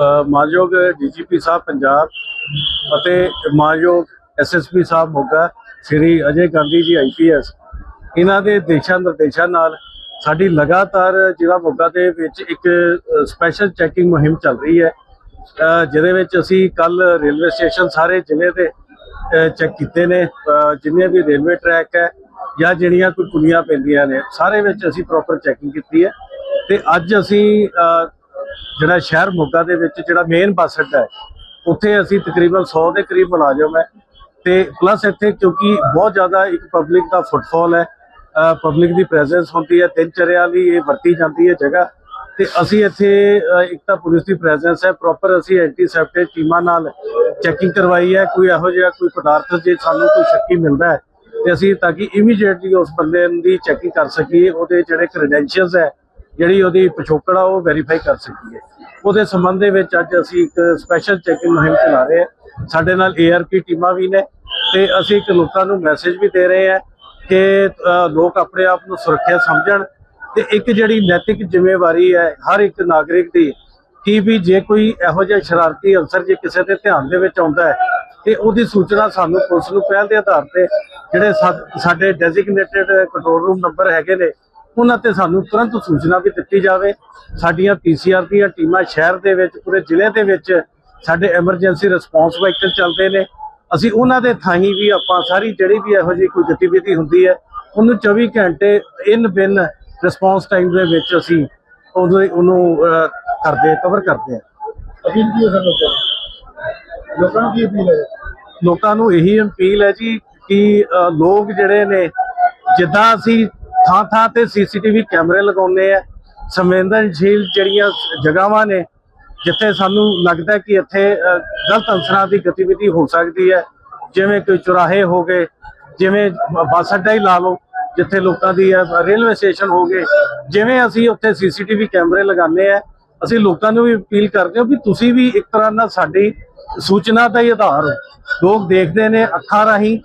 ਅ, ਮਾਨਯੋਗ ਡੀਜੀਪੀ ਸਾਹਿਬ ਪੰਜਾਬ ਅਤੇ ਮਾਨਯੋਗ ਐਸਐਸਪੀ ਸਾਹਿਬ ਮੋਗਾ ਸ੍ਰੀ ਅਜੇ ਗਾਂਧੀ ਜੀ ਆਈਪੀਐਸ ਇਹਨਾਂ ਦੇ ਦੇਸ਼ਾਂ ਨਿਰਦੇਸ਼ਾਂ ਨਾਲ ਸਾਡੀ ਲਗਾਤਾਰ ਜ਼ਿਲ੍ਹਾ ਮੋਗਾ ਦੇ ਵਿੱਚ ਇੱਕ ਸਪੈਸ਼ਲ ਚੈਕਿੰਗ ਮੁਹਿੰਮ ਚੱਲ ਰਹੀ ਹੈ। ਜਿਹਦੇ ਵਿੱਚ ਅਸੀਂ ਕੱਲ ਰੇਲਵੇ ਸਟੇਸ਼ਨ ਸਾਰੇ ਜ਼ਿਲ੍ਹੇ ਦੇ ਚੈੱਕ ਕੀਤੇ ਨੇ। ਅ, ਜਿੰਨੇ ਵੀ ਰੇਲਵੇ ਟਰੈਕ ਹੈ ਜਾਂ ਜਿਹੜੀਆਂ ਕੋਈ ਪੁਲੀਆਂ ਪੈਂਦੀਆਂ ਨੇ ਸਾਰੇ ਵਿੱਚ ਅਸੀਂ ਪ੍ਰੋਪਰ ਚੈਕਿੰਗ ਕੀਤੀ ਹੈ। ਤੇ ਅੱਜ ਅਸੀਂ ਜਿਹੜਾ ਸ਼ਹਿਰ ਮੋਗਾ ਦੇ ਵਿੱਚ ਜਿਹੜਾ ਮੇਨ ਬੱਸ ਅੱਡਾ ਹੈ, ਉੱਥੇ ਅਸੀਂ ਤਕਰੀਬਨ 100 ਦੇ ਕਰੀਬ ਮੁਲਾਜ਼ਮ ਹੈ। ਤੇ ਪਲੱਸ ਇੱਥੇ ਕਿਉਂਕਿ ਬਹੁਤ ਜ਼ਿਆਦਾ ਇੱਕ ਪਬਲਿਕ ਦਾ ਫੁੱਟਫਾਲ ਹੈ ਪਬਲਿਕ ਦੀ ਪ੍ਰੈਜ਼ੈਂਸ ਹੁੰਦੀ ਹੈ, ਤਿੰਨ ਦਿਨਚਰਿਆ ਲਈ ਇਹ ਵਰਤੀ ਜਾਂਦੀ ਹੈ ਜਗ੍ਹਾ। ਤੇ ਅਸੀਂ ਇੱਥੇ ਇੱਕ ਤਾਂ ਪੁਲਿਸ ਦੀ ਪ੍ਰੈਜ਼ੈਂਸ ਹੈ ਪ੍ਰੋਪਰ ਅਸੀਂ ਐਂਟੀਸੈਪਟਿਕ ਟੀਮਾਂ ਨਾਲ ਚੈਕਿੰਗ ਕਰਵਾਈ ਹੈ, ਕੋਈ ਇਹੋ ਜਿਹਾ ਕੋਈ ਪਦਾਰਥ ਜੇ ਸਾਨੂੰ ਕੋਈ ਸ਼ੱਕੀ ਮਿਲਦਾ ਹੈ, ਤੇ ਅਸੀਂ ਤਾਂ ਕਿ ਇਮੀਡੀਏਟਲੀ ਉਸ ਬੰਦੇ ਦੀ ਚੈਕਿੰਗ ਕਰ ਸਕੀਏ, ਉਹਦੇ ਜਿਹੜੇ ਕ੍ਰੈਡੈਂਸ਼ੀਅਲਸ ਹੈ ਜਿਹੜੀ ਉਹਦੀ ਪਿਛੋਕੜ ਆ, ਉਹ ਵੈਰੀਫਾਈ ਕਰ ਸਕੀਏ। ਉਹਦੇ ਸੰਬੰਧ ਦੇ ਵਿੱਚ ਅੱਜ ਅਸੀਂ ਇੱਕ ਸਪੈਸ਼ਲ ਚੈਕਿੰਗ ਮੁਹਿੰਮ ਚਲਾ ਰਹੇ ਹਾਂ। ਸਾਡੇ ਨਾਲ ਏਆਰਪੀ ਟੀਮਾਂ ਵੀ ਨੇ ਤੇ ਅਸੀਂ ਇੱਕ ਲੋਕਾਂ ਨੂੰ ਮੈਸੇਜ ਵੀ ਦੇ ਰਹੇ ਹਾਂ ਕਿ ਲੋਕ ਆਪਣੇ ਆਪ ਨੂੰ ਸੁਰੱਖਿਅਤ ਸਮਝਣ ਤੇ ਇੱਕ ਜਿਹੜੀ ਨੈਤਿਕ ਜ਼ਿੰਮੇਵਾਰੀ ਹੈ, ਹਰ ਇੱਕ ਨਾਗਰਿਕ ਦੀ, ਕਿ ਵੀ ਜੇ ਕੋਈ ਇਹੋ ਜਿਹਾ ਸ਼ਰਾਰਤੀ ਅਨਸਰ ਜੇ ਕਿਸੇ ਦੇ ਧਿਆਨ ਦੇ ਵਿੱਚ ਆਉਂਦਾ ਹੈ, ਤੇ ਉਹਦੀ ਸੂਚਨਾ ਸਾਨੂੰ ਪੁਲਿਸ ਨੂੰ ਪਹਿਲ ਦੇ ਆਧਾਰ ਤੇ ਜਿਹੜੇ ਸਾਡੇ ਡੈਜ਼ਿਗਨੇਟਿਡ ਕੰਟਰੋਲ ਰੂਮ ਨੰਬਰ ਹੈਗੇ ਨੇ ਉਹਨਾਂ ਤੇ ਸਾਨੂੰ ਤੁਰੰਤ ਸੂਚਨਾ ਵੀ ਦਿੱਤੀ ਜਾਵੇ। ਸਾਡੀਆਂ ਪੀਸੀਆਰ ਦੀਆਂ ਟੀਮਾਂ ਸ਼ਹਿਰ ਦੇ ਵਿੱਚ ਪੂਰੇ ਜ਼ਿਲ੍ਹੇ ਦੇ ਵਿੱਚ ਸਾਡੇ ਐਮਰਜੈਂਸੀ ਰਿਸਪੌਂਸ ਵਾਹੀਕਲ ਚੱਲਦੇ ਨੇ। ਅਸੀਂ ਉਹਨਾਂ ਦੇ ਥਾਹੀਂ ਵੀ ਆਪਾਂ ਸਾਰੀ ਜਿਹੜੀ ਵੀ ਇਹੋ ਜਿਹੀ ਕੋਈ ਗਤੀਵਿਧੀ ਹੁੰਦੀ ਹੈ ਉਹਨੂੰ 24 ਘੰਟੇ ਇਨ ਬਿਨ ਰਿਸਪੌਂਸ ਟਾਈਮ ਦੇ ਵਿੱਚ ਅਸੀਂ ਉਹਨੂੰ ਉਹਨੂੰ ਕਰਦੇ ਕਵਰ ਕਰਦੇ ਹਾਂ। ਅਪੀਲ ਕੀ ਹੈ ਲੋਕਾਂ ਨੂੰ? ਕੀ ਅਪੀਲ ਹੈ? ਲੋਕਾਂ ਨੂੰ ਇਹੀ ਅਪੀਲ ਹੈ ਜੀ ਕਿ ਲੋਕ ਜਿਹੜੇ ਨੇ ਜਿੱਦਾਂ ਅਸੀਂ ਥਾਂ ਥਾਂ ਤੇ ਸੀਸੀਟੀਵੀ ਕੈਮਰੇ ਲਗਾਉਂਦੇ ਆ। ਸੰਵੇਦਨਸ਼ੀਲ ਜਿਹੜੀਆਂ ਜਗ੍ਹਾਵਾਂ ਨੇ ਜਿੱਥੇ ਸਾਨੂੰ ਲੱਗਦਾ ਕਿ ਇੱਥੇ ਗਲਤ ਅਨਸਰਾਂ ਦੀ ਗਤੀਵਿਧੀ ਹੋ ਸਕਦੀ ਹੈ। ਜਿਵੇਂ ਕੋਈ ਚੁਰਾਹੇ ਹੋ ਗਏ ਜਿਵੇਂ ਬੱਸ ਅੱਡਾ ਹੀ ਲਾ ਲਓ ਜਿੱਥੇ ਲੋਕਾਂ ਦੀ ਅ, ਰੇਲਵੇ ਸਟੇਸ਼ਨ ਹੋ ਗਏ। ਜਿਵੇਂ ਅਸੀਂ ਉੱਥੇ ਸੀਸੀਟੀਵੀ ਕੈਮਰੇ ਲਗਾਉਂਦੇ ਆ ਅਸੀਂ ਲੋਕਾਂ ਨੂੰ ਵੀ ਅਪੀਲ ਕਰਦੇ ਹਾਂ ਵੀ ਤੁਸੀਂ ਵੀ ਇੱਕ ਤਰ੍ਹਾਂ ਨਾਲ ਸਾਡੀ ਸੂਚਨਾ ਦਾ ਹੀ ਆਧਾਰ ਹੋ। ਲੋਕ ਦੇਖਦੇ ਨੇ, ਅੱਖਾਂ ਰਾਹੀਂ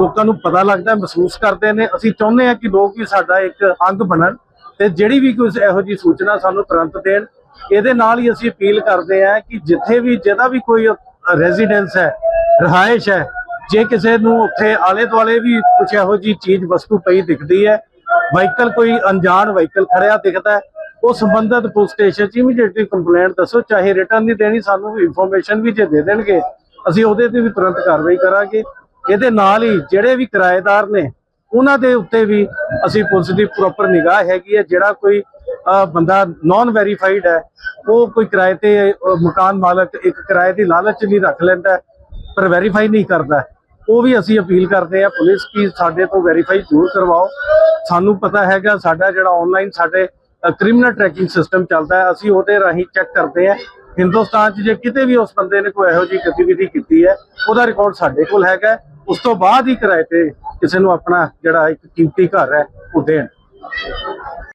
ਲੋਕਾਂ ਨੂੰ ਪਤਾ ਲੱਗਦਾ, ਮਹਿਸੂਸ ਕਰਦੇ ਨੇ। ਅਸੀਂ ਚਾਹੁੰਦੇ ਹਾਂ ਕਿ ਲੋਕ ਵੀ ਸਾਡਾ ਇੱਕ ਅੰਗ ਬਣਨ ਤੇ ਜਿਹੜੀ ਵੀ ਕੋਈ ਇਹੋ ਜੀ ਸੂਚਨਾ ਸਾਨੂੰ ਤੁਰੰਤ ਦੇਣ। ਇਹਦੇ ਨਾਲ ਹੀ ਅਸੀਂ ਅਪੀਲ ਕਰਦੇ ਹਾਂ ਕਿ ਜਿੱਥੇ ਵੀ, ਜਿਹਦਾ ਵੀ ਕੋਈ ਰੈਜ਼ੀਡੈਂਸ ਹੈ, ਰਹਾਇਸ਼ ਹੈ, ਜੇ ਕਿਸੇ ਨੂੰ ਉੱਥੇ ਆਲੇ ਦੁਆਲੇ ਵੀ ਕੁਝ ਇਹੋ ਜੀ ਚੀਜ਼, ਵਸਤੂ ਪਈ ਦਿਖਦੀ ਹੈ, ਵਾਹੀਕਲ ਕੋਈ ਅਣਜਾਣ ਵਾਹੀਕਲ ਖੜਿਆ ਦਿਖਦਾ ਹੈ ਉਹ ਸੰਬੰਧਤ ਪੁਲਿਸ ਸਟੇਸ਼ਨ 'ਚ ਇਮੀਡੀਏਟਲੀ ਕੰਪਲੇਂਟ ਦੱਸੋ, ਚਾਹੇ ਰਿਟਰਨ ਨਹੀਂ ਦੇਣੀ, ਸਾਨੂੰ ਇਨਫੋਰਮੇਸ਼ਨ ਵੀ ਜੇ ਦੇ ਦੇਣਗੇ, ਅਸੀਂ ਉਹਦੇ ਤੇ ਵੀ ਤੁਰੰਤ ਕਾਰਵਾਈ ਕਰਾਂਗੇ। ਇਹਦੇ ਨਾਲ ਹੀ ਜਿਹੜੇ ਵੀ ਕਿਰਾਏਦਾਰ ਨੇ, ਉਹਨਾਂ ਦੇ ਉੱਤੇ ਵੀ ਅਸੀਂ ਪੁਲਿਸ ਦੀ ਪ੍ਰੋਪਰ ਨਿਗਾਹ ਹੈਗੀ ਹੈ। ਜਿਹੜਾ ਕੋਈ ਬੰਦਾ ਨਾਨ ਵੈਰੀਫਾਈਡ ਹੈ, ਉਹ ਕੋਈ ਕਿਰਾਏ ਤੇ ਮਕਾਨ ਮਾਲਕ ਇੱਕ ਕਿਰਾਏ ਦੀ ਲਾਲਚ ਨਹੀਂ ਰੱਖ ਲੈਂਦਾ ਪਰ ਵੈਰੀਫਾਈ ਨਹੀਂ ਕਰਦਾ। ਉਹ ਵੀ ਅਸੀਂ ਅਪੀਲ ਕਰਦੇ ਆ ਪੁਲਿਸ, ਕੀ ਸਾਡੇ ਤੋਂ ਵੈਰੀਫਾਈ ਜ਼ਰੂਰ ਕਰਵਾਓ। ਸਾਨੂੰ ਪਤਾ ਹੈਗਾ ਸਾਡਾ ਜਿਹੜਾ ਆਨਲਾਈਨ ਸਾਡੇ ਕ੍ਰਿਮੀਨਲ ਟਰੈਕਿੰਗ ਸਿਸਟਮ ਚੱਲਦਾ ਹੈ। ਅਸੀਂ ਉਹਦੇ ਰਾਹੀਂ ਚੈੱਕ ਕਰਦੇ ਹਾਂ। ਹਿੰਦੁਸਤਾਨ 'ਚ ਜੇ ਕਿਤੇ ਵੀ ਉਸ ਬੰਦੇ ਨੇ ਕੋਈ ਇਹੋ ਜਿਹੀ ਗਤੀਵਿਧੀ ਕੀਤੀ ਹੈ, ਉਹਦਾ ਰਿਕਾਰਡ ਸਾਡੇ ਕੋਲ ਹੈਗਾ ਉਸ ਤੋਂ ਬਾਅਦ ਹੀ ਕਿਰਾਏ ਤੇ ਕਿਸੇ ਨੂੰ ਆਪਣਾ ਜਿਹੜਾ ਇੱਕ ਕੀਮਤੀ ਘਰ ਹੈ, ਉਹ ਦੇਣ।